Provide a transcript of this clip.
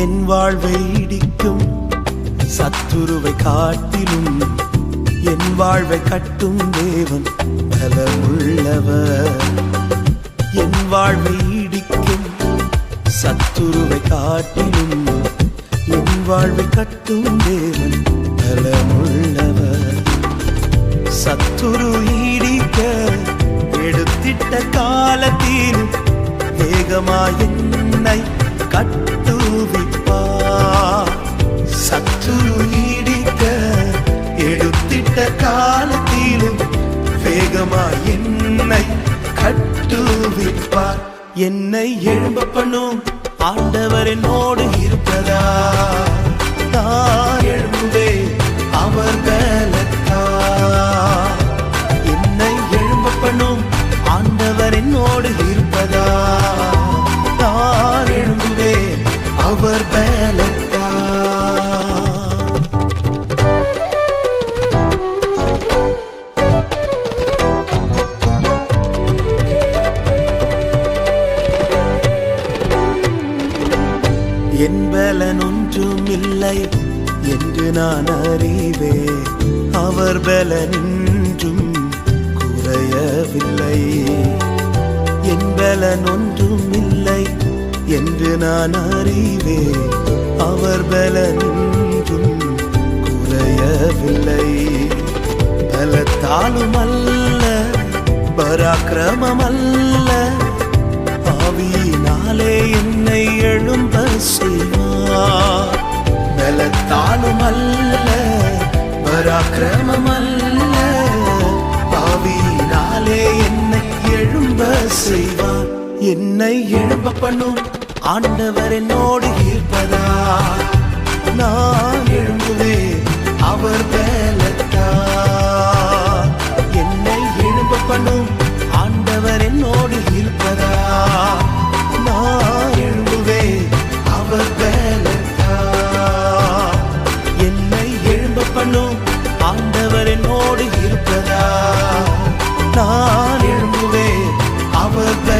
என் வாழ்வை இடிக்கும். சத்துருவை காட்டிலும் என் வாழ்வை கட்டும் தேவன் பலமுள்ளவர். என் வாழ்வை இடிக்கும். சத்துருவை காட்டிலும் என் வாழ்வை கட்டும் தேவன் பலமுள்ளவர். சத்துரு ஈடிக்க எடுத்திட்ட காலத்தில் வேகமாய் என்னை கட்ட காலத்திலும் வேகமாய் என்னை கட்டுவிப்பார். என்னை எழும்ப பண்ணும் ஆண்டவர் என்னோடு இருப்பதா? நான் எழும்பே அவர் பலத்தா என்னை எழும்ப பண்ணும் ஆண்டவர் என்னோடு இருப்பதா? நான் எழும்பே அவர் பலத்தா என் பலன் ஒன்றும் இல்லை என்று நான் அறிவே. அவர் பலனின்றும் குறையவில்லை. என் பலன் ஒன்றும் இல்லை என்று நான் அறிவே. அவர் பலனின்றும் குறையவில்லை. பலத்தாலும் அல்ல பராக்கிரமம் அல்ல பராக்கிரமம் பாவியினாலே என்னை எழும்ப செய்வார். என்னை எழும்ப பண்ணும் ஆண்டவர் என்னோடு இருப்பதா? Papa